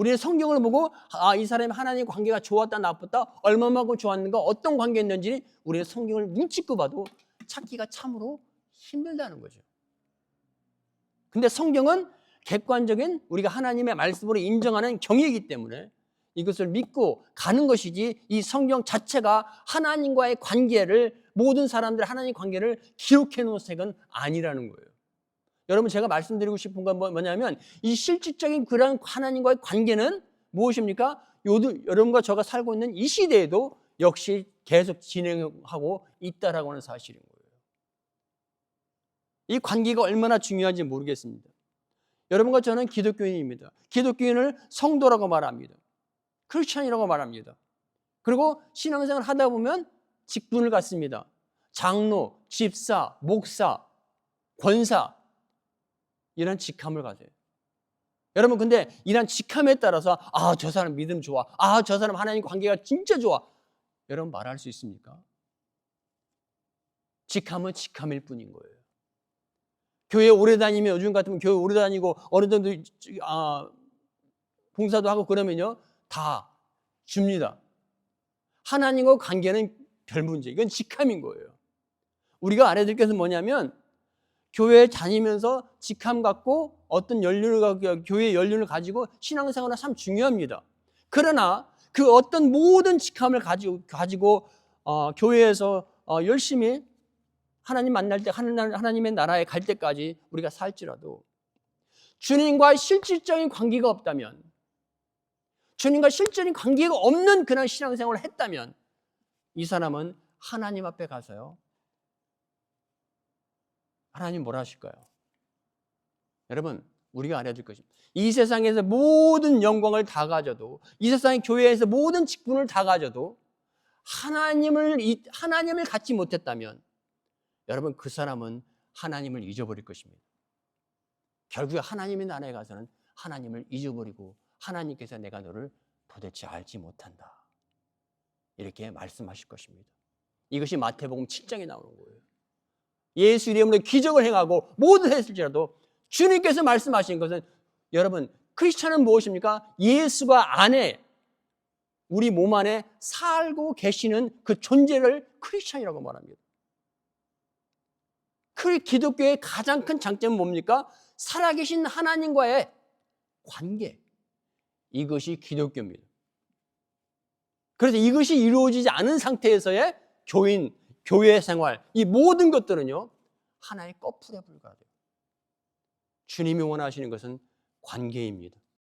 우리는 성경을 보고 아, 이 사람이 하나님 관계가 좋았다 나빴다 얼마만큼 좋았는가 어떤 관계였는지 우리는 성경을 눈치껏 봐도 찾기가 참으로 힘들다는 거죠. 근데 성경은 객관적인 우리가 하나님의 말씀으로 인정하는 경이기 때문에 이것을 믿고 가는 것이지 이 성경 자체가 하나님과의 관계를 모든 사람들 하나님 관계를 기록해 놓은 책은 아니라는 거예요. 여러분 제가 말씀드리고 싶은 건 뭐- 뭐냐면 이 실질적인 그런 하나님과의 관계는 무엇입니까? 여러분과 저가 살고 있는 이 시대에도 역시 계속 진행하고 있다라고 하는 사실인 거예요. 이 관계가 얼마나 중요한지 모르겠습니다. 여러분과 저는 기독교인입니다. 기독교인을 성도라고 말합니다. 크리스천이라고 말합니다. 그리고 신앙생활 하다 보면 직분을 갖습니다. 장로, 집사, 목사, 권사 이런 직함을 가져요. 여러분 근데 이런 직함에 따라서 아 저 사람 믿음 좋아. 아 저 사람 하나님 관계가 진짜 좋아. 여러분 말할 수 있습니까? 직함은 직함일 뿐인 거예요. 교회 오래 다니면 요즘 같으면 교회 오래 다니고 어느 정도 아, 봉사도 하고 그러면요 다 줍니다. 하나님과 관계는 별 문제. 이건 직함인 거예요. 우리가 것은 뭐냐면 교회에 다니면서 직함 갖고 어떤 연륜을 갖고 교회 연륜을 가지고 신앙생활은 참 중요합니다. 그러나 그 어떤 모든 직함을 가지고 가지고 어, 교회에서 어, 열심히 하나님 만날 때 하나- 하나님의 나라에 갈 때까지 우리가 살지라도 주님과 실질적인 관계가 없다면 주님과 실질적인 관계가 없는 그런 신앙생활을 했다면 이 사람은 하나님 앞에 가서요 하나님 뭐라 하실까요? 여러분, 우리가 알아야 될 것입니다. 이 세상에서 모든 영광을 다 가져도, 이 세상의 교회에서 모든 직분을 다 가져도, 하나님을, 이- 하나님을 갖지 못했다면, 여러분, 그 사람은 하나님을 잊어버릴 것입니다. 결국에 하나님의 나라에 가서는 하나님을 잊어버리고, 하나님께서 내가 너를 도대체 알지 못한다. 이렇게 말씀하실 것입니다. 이것이 마태복음 7장에 나오는 거예요. 예수 이름으로 기적을 행하고 모든 했을지라도 주님께서 말씀하신 것은 여러분 크리스천은 무엇입니까? 예수가 안에 우리 몸 안에 살고 계시는 그 존재를 크리스천이라고 말합니다. 그 기독교의 가장 큰 장점은 뭡니까? 살아계신 하나님과의 관계. 이것이 기독교입니다. 그래서 이것이 이루어지지 않은 상태에서의 교인, 교회 생활, 이 모든 것들은요, 하나의 꺼풀에 불과해요. 주님이 원하시는 것은 관계입니다.